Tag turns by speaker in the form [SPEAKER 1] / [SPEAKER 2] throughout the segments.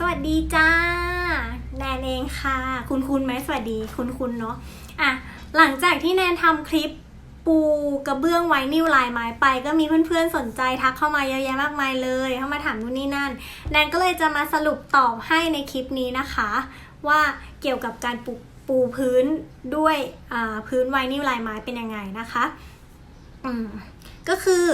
[SPEAKER 1] สวัสดีจ้าแนนเองค่ะ คุณคุณไหมสวัสดีคุณคุณเนาะอะหลังจากที่แนนทำคลิปปูกระเบื้องไว้นิ้วลายไม้ไป ก็มีเพื่อนๆสนใจทักเข้ามาเยอะแยะมากมายเลยเข้ามาถามนู่นนี่นั่น แนนก็เลยจะมาสรุปตอบให้ในคลิปนี้นะคะ ว่าเกี่ยวกับการปูปูพื้นด้วยพื้นไวนิลลายไม้เป็นยังไงนะคะ ก็คือ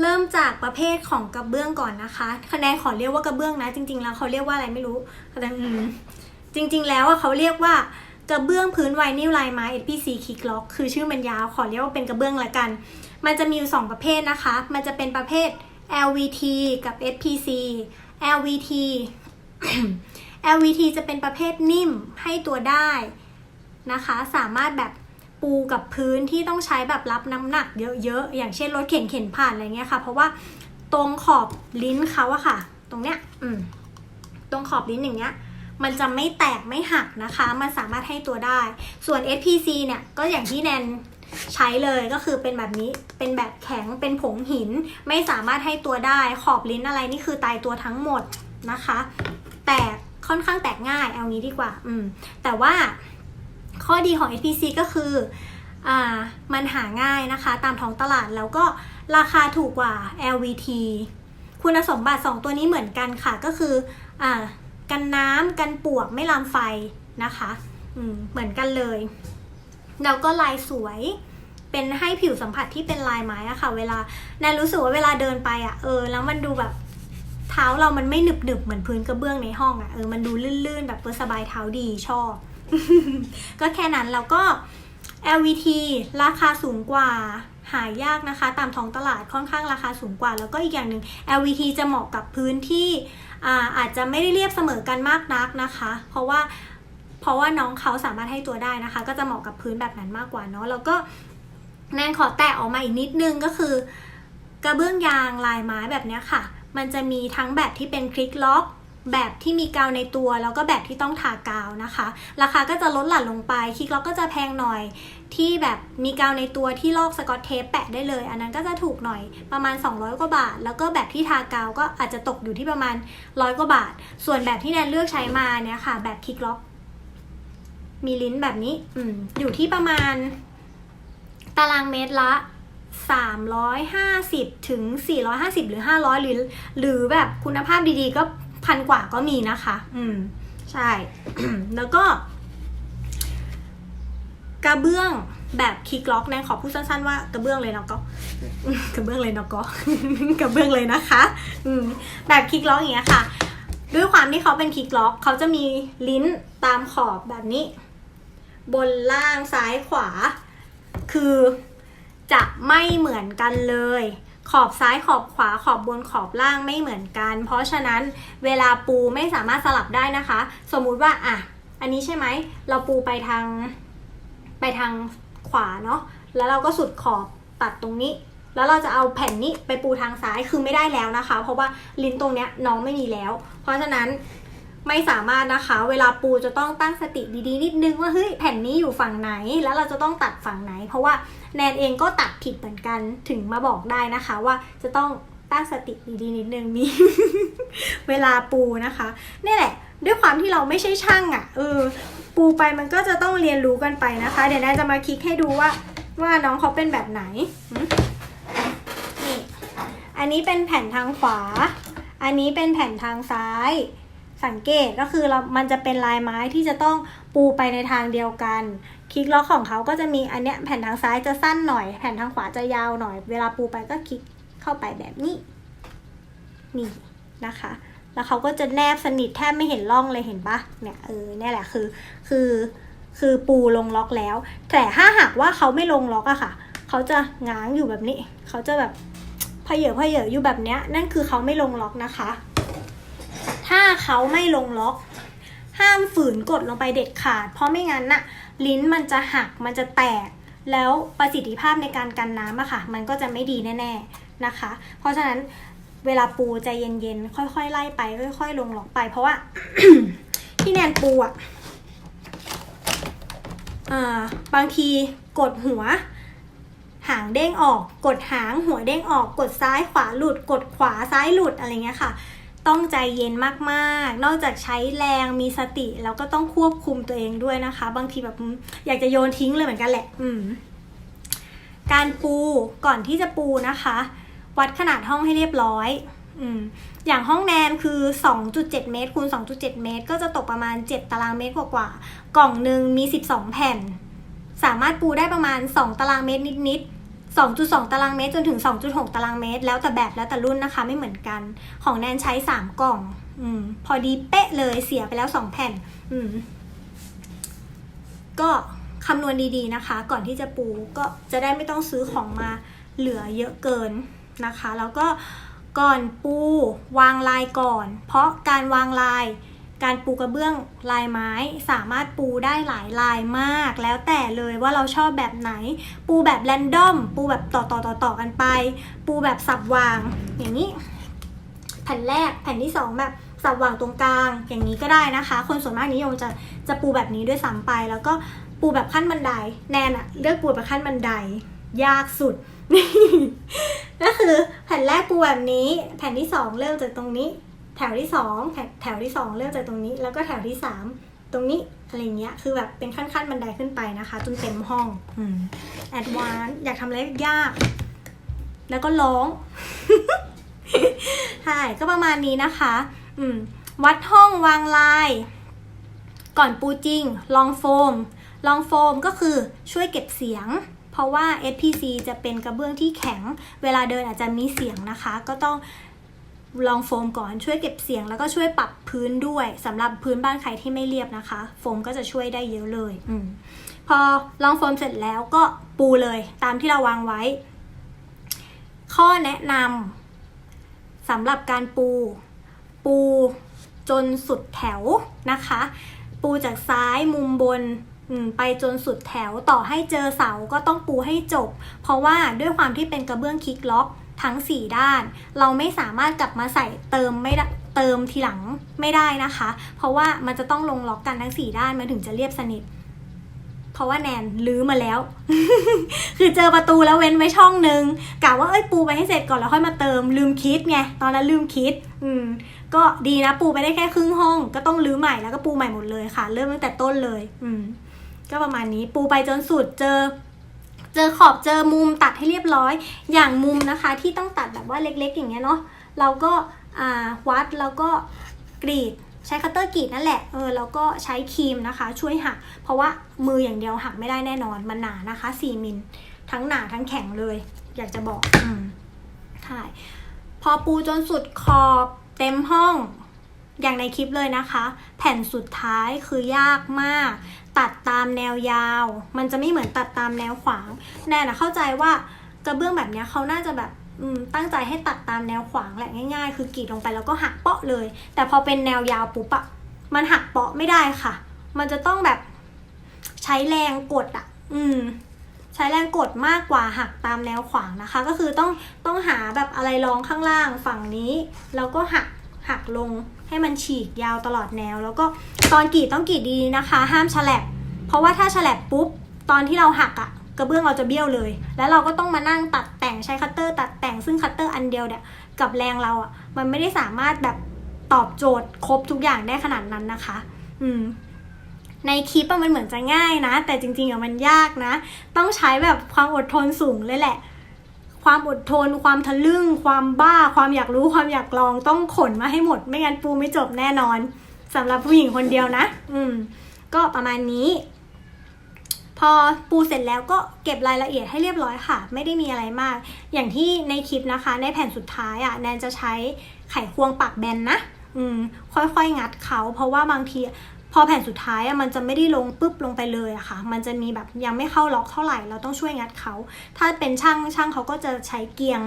[SPEAKER 1] เริ่มจากประเภทของกระเบื้องก่อนนะคะ คะแนนขอเรียกว่ากระเบื้องนะ จริง ๆ แล้วเขาเรียกว่าอะไรไม่รู้แต่อืมจริง ๆ แล้วอะเขาเรียกว่ากระเบื้องพื้นไวนิลลายไม้ SPC Kick Lock คือชื่อมันยาวขอเรียกว่าเป็นกระเบื้องละกัน มันจะมีอยู่สองประเภทนะคะ มันจะเป็นประเภท LVT กับ SPC LVT LVT จะเป็นประเภทนิ่มให้ตัวได้นะคะ สามารถแบบ ปูกับพื้นที่ต้องใช้แบบรับน้ำหนักเยอะๆ อย่างเช่นรถเข็นเข็นผ่านอะไรเงี้ยค่ะ เพราะว่าตรงขอบลิ้นเขาอะค่ะ ตรงเนี้ยอืมตรงขอบลิ้นอย่างเงี้ยมันจะไม่แตกไม่หักนะคะ มันสามารถให้ตัวได้ ส่วน SPC เนี่ยก็อย่างที่แนนใช้เลยก็คือเป็นแบบนี้เป็นแบบแข็งเป็นผงหิน ไม่สามารถให้ตัวได้ ขอบลิ้นอะไรนี่คือตายตัวทั้งหมดนะคะ แตกค่อนข้างแตกง่ายเอางี้ดีกว่า อืม แต่ว่า ข้อดีของ SPC ก็คืออมันหาง่ายนะคะ ตามท้องตลาดแล้วก็ราคาถูกกว่า LVT คุณสมบัติ 2 ตัวนี้เหมือนกันค่ะก็คืออกันน้ำกันปวกไม่ลามไฟนะคะเหมือนกันเลย แล้วก็ลายสวยเป็นให้ผิวสัมผัสที่เป็นลายไม้อะค่ะ เวลาแนนรู้สึกว่าเวลาเดินไปอะเออ แล้วมันดูแบบเท้าเรามันไม่หนึบหนึบเหมือนพื้นกระเบื้องในห้องอะ่ะเออมันดูลื่นๆ แบบสบายเท้าดีชอบ ก็แค่นั้นแล้วก็ LVT ราคาสูงกว่าหายากนะคะ ตามท้องตลาดค่อนข้างราคาสูงกว่า แล้วก็อีกอย่างหนึ่ง LVT จะเหมาะกับพื้นที่อาอาจจะไม่ได้เรียบเสมอกันมากนักนะคะ เพราะว่าเพราะว่าน้องเขาสามารถให้ตัวได้นะคะ ก็จะเหมาะกับพื้นแบบนั้นมากกว่าเนาะแล้วก็แนนขอแตะออกมาอีกนิดนึงก็คือกระเบื้องยางลายไม้แบบนี้ค่ะ มันจะมีทั้งแบบที่เป็นคลิกล็อก แบบที่มีกาวในตัว แล้วก็แบบที่ต้องทากาวนะคะ ราคาก็จะลดหลั่นลงไปคลิกล็อกก็จะแพงหน่อยที่แบบมีกาวในตัวที่ลอกสกอตเทปแปะได้เลย อันนั้นก็จะถูกหน่อยประมาณ 200 กว่าบาท แล้วก็แบบที่ทากาวก็อาจจะตกอยู่ที่ประมาณร้อยกว่าบาท ส่วนแบบที่แนนเลือกใช้มาเนี่ยค่ะ แบบคลิกล็อก มีลิ้นแบบนี้อืมอยู่ที่ประมาณ ตารางเมตรละ350ถึง450 หรือ 500 หรือ หรือแบบคุณภาพดีๆ ก็ พันกว่าก็มีนะคะ อืม ใช่ แล้วก็ กระเบื้องแบบคีกล็อกแนนขอพูดสั้นๆว่ากระเบื้องเลยเนาะก็กระเบื้องเลยเนาะก็กระเบื้องเลยนะคะ อืม แบบคีกล็อกอย่างเงี้ยค่ะ ด้วยความที่เขาเป็นคีกล็อก เขาจะมีลิ้นตามขอบแบบนี้ บนล่างซ้ายขวา คือจะไม่เหมือนกันเลย ขอบซ้ายขอบขวาขอบบนขอบล่างไม่เหมือนกัน เพราะฉะนั้นเวลาปูไม่สามารถสลับได้นะคะ สมมุติว่าอะอันนี้ใช่ไหมเราปูไปทางไปทางขวาเนาะแล้วเราก็สุดขอบตัดตรงนี้ แล้วเราจะเอาแผ่นนี้ไปปูทางซ้ายคือไม่ได้แล้วนะคะ เพราะว่าลิ้นตรงเนี้ยน้องไม่มีแล้ว เพราะฉะนั้น ไม่สามารถนะคะ เวลาปูจะต้องตั้งสติดีๆ นิดนึงว่าเฮ้ยแผ่นนี้อยู่ฝั่งไหนแล้วเราจะต้องตัดฝั่งไหน เพราะว่าแนนเองก็ตัดผิดเหมือนกันถึงมาบอกได้นะคะ ว่าจะต้องตั้งสติดีๆนิดนึงมีเวลาปูนะคะนี่แหละ ด้วยความที่เราไม่ใช่ช่างอะ่ะเออปูไปมันก็จะต้องเรียนรู้กันไปนะคะ เดี๋ยวแนนจะมาคลิกให้ดูว่า ว่าน้องเขาเป็นแบบไหนนี่อันนี้เป็นแผ่นทางขวา อันนี้เป็นแผ่นทางซ้าย สังเกตก็คือเรามันจะเป็นลายไม้ที่จะต้องปูไปในทางเดียวกัน คลิกล็อกของเขาก็จะมีอันเนี้ยแผ่นทางซ้ายจะสั้นหน่อย แผ่นทางขวาจะยาวหน่อย เวลาปูไปก็คลิกเข้าไปแบบนี้ นี่นะคะ แล้วเขาก็จะแนบสนิทแทบไม่เห็นร่องเลยเห็นปะเนี่ยเออเนี่ยแหละคือ คือคือปูลงล็อกแล้ว แต่ถ้าหากว่าเขาไม่ลงล็อกอะค่ะ เขาจะง้างอยู่แบบนี้ เขาจะแบบเพเยอเพเยออยู่แบบเนี้ยนั่นคือเขาไม่ลงล็อกนะคะ ถ้าเขาไม่ลงล็อก ห้ามฝืนกดลงไปเด็ดขาด เพราะไม่งั้นน่ะลิ้นมันจะหักมันจะแตก แล้วประสิทธิภาพในการกันน้ำอะค่ะ มันก็จะไม่ดีแน่ๆนะคะ เพราะฉะนั้นเวลาปูใจเย็นๆ ค่อยๆ ไล่ไป ค่อย ๆ ลงล็อกไป เพราะว่าที่แนนปูอะบางทีกดหัว หางเด้งออก กดหางหัวเด้งออก กดซ้ายขวาหลุด กดขวาซ้ายหลุดอะไรเงี้ยค่ะ ต้องใจเย็นมากๆ นอกจากใช้แรงมีสติแล้วก็ต้องควบคุมตัวเองด้วยนะคะ บางทีแบบอยากจะโยนทิ้งเลยเหมือนกันแหละ อืม การปูก่อนที่จะปูนะคะ วัดขนาดห้องให้เรียบร้อย อืมอย่างห้องแนนคือ 2.7 เมตรคูณ2.7 เมตร ก็จะตกประมาณ 7 ตารางเมตรกว่าๆกล่องหนึ่งมี 12 แผ่น สามารถปูได้ประมาณ 2 ตารางเมตรนิดๆ 2.2 ตารางเมตรจนถึง 2.6 ตารางเมตร แล้วแต่แบบแล้วแต่รุ่นนะคะไม่เหมือนกัน ของแนนใช้ 3 กล่องอืมพอดีเป๊ะเลยเสียไปแล้ว 2 แผ่นอืมก็คำนวณดีๆนะคะ ก่อนที่จะปูก็จะได้ไม่ต้องซื้อของมาเหลือเยอะเกินนะคะ แล้วก็ก่อนปูวางลายก่อน เพราะการวางลาย การปูกระเบื้องลายไม้สามารถปูได้หลายลายมาก แล้วแต่เลยว่าเราชอบแบบไหน ปูแบบแรนดอม ปูแบบต่อต่อต่อต่อกันไป ปูแบบสับวาง อย่างนี้ แผ่นแรกแผ่นที่สองแบบสับวางตรงกลาง อย่างนี้ก็ได้นะคะ คนส่วนมากนิยมจะจะปูแบบนี้ด้วยซ้ำไป แล้วก็ปูแบบขั้นบันได แนนอะเลือกปูแบบขั้นบันได ยากสุดก็คือแผ่นแรกปูแบบนี้ แผ่นที่สองเริ่มจากตรงนี้ แถวที่สองแถวแถวที่สองเริ่มจากตรงนี้ แล้วก็แถวที่สามตรงนี้อะไรเงี้ยคือแบบเป็นขั้นขั้นๆบันไดขึ้นไปนะคะจนเต็มห้องอแอดวานอยากทำอะไรยาก แล้วก็ร้องใช่ก็ประมาณนี้นะคะ อืมวัดห้องวางลาย ก่อนปูจริง ลองโฟม ลองโฟมก็คือช่วยเก็บเสียง เพราะว่า SPC จะเป็นกระเบื้องที่แข็ง เวลาเดินอาจจะมีเสียงนะคะ ก็ต้อง ลองโฟมก่อนช่วยเก็บเสียงแล้วก็ช่วยปรับพื้นด้วยสำหรับพื้นบ้านใครที่ไม่เรียบนะคะ โฟมก็จะช่วยได้เยอะเลยอืมพอลองโฟมเสร็จแล้วก็ปูเลยตามที่เราวางไว้ ข้อแนะนำสำหรับการปู ปูจนสุดแถวนะคะ ปูจากซ้ายมุมบนอืมไปจนสุดแถวต่อให้เจอเสาก็ต้องปูให้จบ เพราะว่าด้วยความที่เป็นกระเบื้องคลิกล็อก ทั้ง 4 ด้าน เราไม่สามารถกลับมาใส่เติมไม่เติมทีหลังไม่ได้นะคะ เพราะว่ามันจะต้องลงล็อกกันทั้ง 4 ด้านมันถึงจะเรียบสนิท เพราะว่าแนนลื้อมาแล้ว คือเจอประตูแล้วเว้นไว้ช่องนึงกะว่าเอ้ยปูไปให้เสร็จก่อนแล้วค่อยมาเติมลืมคิดไงตอนนั้นลืมคิด อืม ก็ดีนะปูไปได้แค่ครึ่งห้อง ก็ต้องรื้อใหม่แล้วก็ปูใหม่หมดเลยค่ะ เริ่มตั้งแต่ต้นเลย อืมก็ประมาณนี้ปูไปจนสุดเจอ เจอขอบเจอมุมตัดให้เรียบร้อย อย่างมุมนะคะที่ต้องตัดแบบว่าเล็กๆ อย่างเงี้ยเนาะเราก็วัดแล้วก็กรีดใช้คัตเตอร์กรีดนั่นแหละเออแล้วก็ใช้ครีมนะคะ ช่วยหัก เพราะว่ามืออย่างเดียวหักไม่ได้แน่นอนมันหนานะคะ 4 มิลทั้งหนาทั้งแข็งเลย อยากจะบอกอืมใช่พอปูจนสุดขอบเต็มห้องอย่างในคลิปเลยนะคะ แผ่นสุดท้ายคือยากมาก ตัดตามแนวยาว มันจะไม่เหมือนตัดตามแนวขวาง แนนนะเข้าใจว่ากระเบื้องแบบนี้เขาน่าจะแบบตั้งใจให้ตัดตามแนวขวางแหละง่ายๆ คือกรีดลงไปแล้วก็หักเปาะเลย แต่พอเป็นแนวยาวปุ๊บอะมันหักเปาะไม่ได้ค่ะ มันจะต้องแบบใช้แรงกดอะอืม ใช้แรงกดมากกว่าหักตามแนวขวางนะคะ ก็คือต้องต้องหาแบบอะไรรองข้างล่างฝั่งนี้ แล้วก็หักหักลง ให้มันฉีกยาวตลอดแนว แล้วก็ตอนกรีดต้องกรีดดีนะคะ ห้ามฉลับเพราะว่าถ้าฉลับปุ๊บตอนที่เราหักอะกระเบื้องเราจะเบี้ยวเลย แล้วเราก็ต้องมานั่งตัดแต่งใช้คัตเตอร์ตัดแต่งซึ่งคัตเตอร์อันเดียวเนี่ยกับแรงเราอะมันไม่ได้สามารถแบบตอบโจทย์ครบทุกอย่างได้ขนาดนั้นนะคะ อืมในคลิปอะมันเหมือนจะง่ายนะ แต่จริงๆอะมันยากนะ ต้องใช้แบบความอดทนสูงเลยแหละ ความอดทน ความทะลึ่ง ความบ้า ความอยากรู้ ความอยากลองต้องขนมาให้หมด ไม่งั้นปูไม่จบแน่นอนสำหรับผู้หญิงคนเดียวนะ อืม ก็ประมาณนี้ พอปูเสร็จแล้วก็เก็บรายละเอียดให้เรียบร้อยค่ะ ไม่ได้มีอะไรมาก อย่างที่ในคลิปนะคะ ในแผ่นสุดท้ายอะ่ะ แนนจะใช้ไขควงปักแบนนะ อืม ค่อยๆงัดเขา เพราะว่าบางที อแผ่นสุดท้ายอะมันจะไม่ได้ลงปุ๊บลงไปเลยอะค่ะ มันจะมีแบบยังไม่เข้าล็อกเท่าไหร่ เราต้องช่วยงัดเขา ถ้าเป็นช่างช่างเขาก็จะใช้เกียง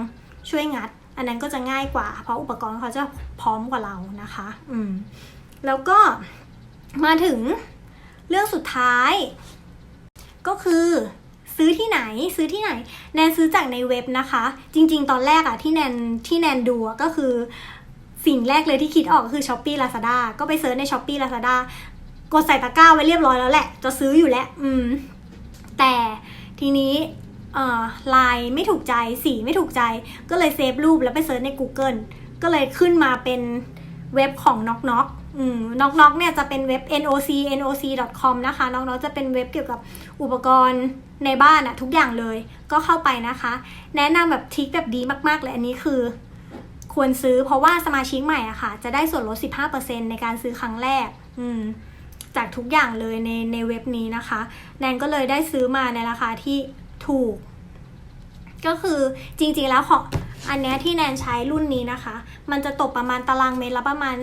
[SPEAKER 1] ช่วยงัด อันนั้นก็จะง่ายกว่า เพราะอุปกรณ์เขาจะพร้อมกว่าเรานะคะ อืม แล้วก็มาถึงเรื่องสุดท้าย ก็คือซื้อที่ไหนซื้อที่ไหน แนนซื้อจากในเว็บนะคะ จริง ๆ ตอนแรกอะที่แนนที่แนนดูอะก็คือสิ่งแรกเลยที่คิดออกคือ s h อ p e e Lazada ก็ไปเซิร์ชใน s h อ p e e Lazada กดใส่ตะกร้าไว้เรียบร้อยแล้วแหละ จะซื้ออยู่แล้ว อืม แต่ทีนี้ลายไม่ถูกใจสีไม่ถูกใจ ก็เลยเซฟรูปแล้วไปเซิร์ชใน Google ก็เลยขึ้นมาเป็นเว็บของ Knock Knock อืม Knock Knock เนี่ยจะเป็นเว็บ noc noc com นะคะ Knock Knock จะเป็นเว็บเกี่ยวกับอุปกรณ์ในบ้านอะทุกอย่างเลย ก็เข้าไปนะคะ แนะนำแบบทริคแบบดีมากๆเลยอันนี้คือ ควรซื้อเพราะว่าสมาชิกใหม่อะค่ะ จะได้ส่วนลด 15%ในการซื้อครั้งแรก อืม จากทุกอย่างเลยในในเว็บนี้นะคะ แนนก็เลยได้ซื้อมาในราคาที่ถูก ก็คือจริงๆแล้วของอันนี้ที่แนนใช้รุ่นนี้นะคะ มันจะตกประมาณตารางเมตรละประมาณ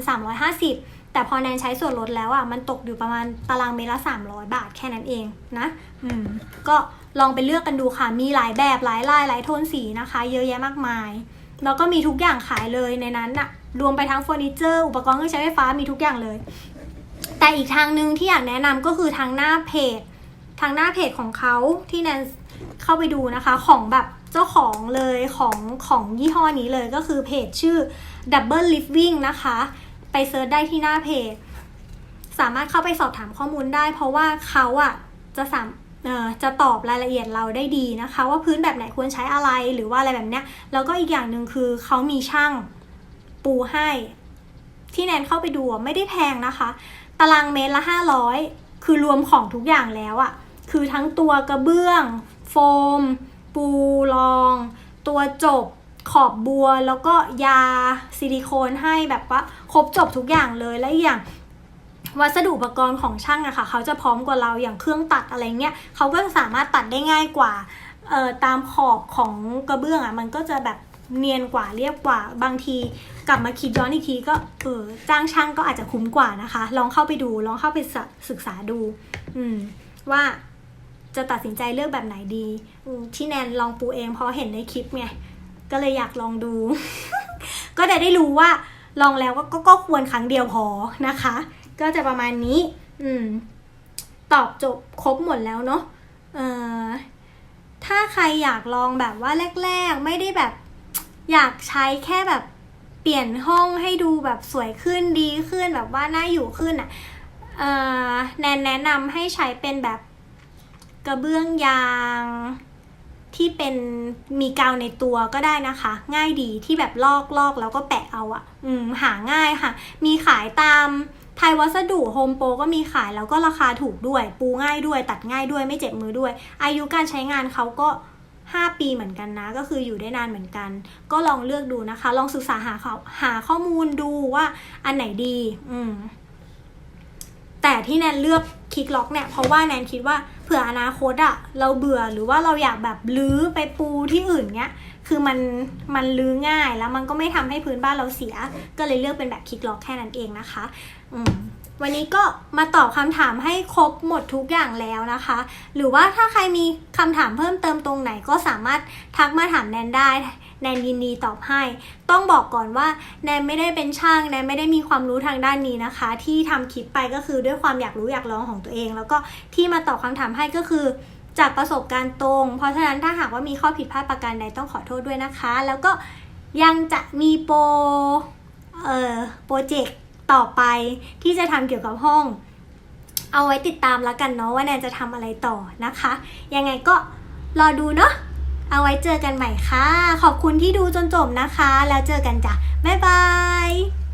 [SPEAKER 1] 350 แต่พอแนนใช้ส่วนลดแล้วอะ มันตกอยู่ประมาณตารางเมตรละ 300 บาทแค่นั้นเองนะ อืม ก็ลองไปเลือกกันดูค่ะ มีหลายแบบหลายลายหลายโทนสีนะคะ เยอะแยะมากมาย แล้วก็มีทุกอย่างขายเลยในนั้นอะรวมไปทั้งเฟอร์นิเจอร์ อุปกรณ์เครื่องใช้ไฟฟ้ามีทุกอย่างเลย แต่อีกทางหนึ่งที่อยากแนะนำก็คือทางหน้าเพจ ทางหน้าเพจของเขาที่แนนเข้าไปดูนะคะของแบบเจ้าของเลยของของยี่ห้อนี้เลยก็คือเพจชื่อ Double Living นะคะ ไปเซิร์ชได้ที่หน้าเพจ สามารถเข้าไปสอบถามข้อมูลได้ เพราะว่าเขาอะจะสามจะตอบรายละเอียดเราได้ดีนะคะ ว่าพื้นแบบไหนควรใช้อะไรหรือว่าอะไรแบบเนี้ยแล้วก็อีกอย่างหนึ่งคือเขามีช่างปูให้ ที่แนนเข้าไปดูไม่ได้แพงนะคะ ตารางเมตรละห้าร้อยคือรวมของทุกอย่างแล้วอะคือทั้งตัวกระเบื้อง โฟม ปูรอง ตัวจบ ขอบบัว แล้วก็ยาซิลิโคนให้แบบว่าครบจบทุกอย่างเลยและอย่างวัสดุอุปกรณ์ของช่างอะค่ะ เขาจะพร้อมกว่าเราอย่างเครื่องตัดอะไรเงี้ยเขาก็จะสามารถตัดได้ง่ายกว่าตามขอบของกระเบื้องอะมันก็จะแบบ เนียนกว่าเรียบกว่าบางที กลับมาคิดย้อนอีกทีก็เออจ้างช่างก็อาจจะคุ้มกว่านะคะ ลองเข้าไปดูลองเข้าไปศึกษาดู อืม ว่าจะตัดสินใจเลือกแบบไหนดีที่แนนลองปูเองเพราะเห็นในคลิปไงก็เลยอยากลองดู ก็จะได้รู้ว่า ลองแล้วก็ก็ก็ควรครั้งเดียวพอนะคะ ก็จะประมาณนี้ อืม ตอบจบครบหมดแล้วเนาะเอ่อถ้าใครอยากลองแบบว่าแรก ๆ ไม่ได้แบบ อยากใช้แค่แบบเปลี่ยนห้องให้ดูแบบสวยขึ้นดีขึ้นแบบว่าน่าอยู่ขึ้นอะแนนแนะนำให้ใช้เป็นแบบกระเบื้องยางที่เป็นมีกาวในตัวก็ได้นะคะ ง่ายดีที่แบบลอกลอกแล้วก็แปะเอาอะ่ะ อืม หาง่ายค่ะ มีขายตามไทยวัสดุโฮมโปรก็มีขายแล้วก็ราคาถูกด้วย ปูง่ายด้วย ตัดง่ายด้วยไม่เจ็บมือด้วย อายุการใช้งานเขาก็ 5 ปีเหมือนกันนะ ก็คืออยู่ได้นานเหมือนกัน ก็ลองเลือกดูนะคะ ลองศึกษาหาข้อหาข้อมูลดูว่าอันไหนดี อืม แต่ที่แนนเลือกคลิกล็อกเนี่ย เพราะว่าแนนคิดว่าเผื่ออนาคตอะเราเบื่อหรือว่าเราอยากแบบลื้อไปปูที่อื่นเนี้ย คือมันมันลื้อง่ายแล้วมันก็ไม่ทำให้พื้นบ้านเราเสีย ก็เลยเลือกเป็นแบบคลิกล็อกแค่นั้นเองนะคะ อืม วันนี้ก็มาตอบคำถามให้ครบหมดทุกอย่างแล้วนะคะ หรือว่าถ้าใครมีคำถามเพิ่มเติมตรงไหนก็สามารถทักมาถามแนนได้แนนยินดีตอบให้ ต้องบอกก่อนว่าแนนไม่ได้เป็นช่างแนนไม่ได้มีความรู้ทางด้านนี้นะคะ ที่ทำคลิปไปก็คือด้วยความอยากรู้อยากลองของตัวเอง แล้วก็ที่มาตอบคำถามให้ก็คือ จากประสบการณ์ตรง เพราะฉะนั้นถ้าหากว่ามีข้อผิดพลาดประการใดต้องขอโทษด้วยนะคะ แล้วก็ยังจะมีโปรเอ่อโปรเจกต์ ต่อไปที่จะทำเกี่ยวกับห้อง เอาไว้ติดตามแล้วกันเนาะว่าแนนจะทำอะไรต่อนะคะ ยังไงก็รอดูเนาะเอาไว้เจอกันใหม่ค่ะ ขอบคุณที่ดูจนจบนะคะ แล้วเจอกันจ้ะบ๊ายบาย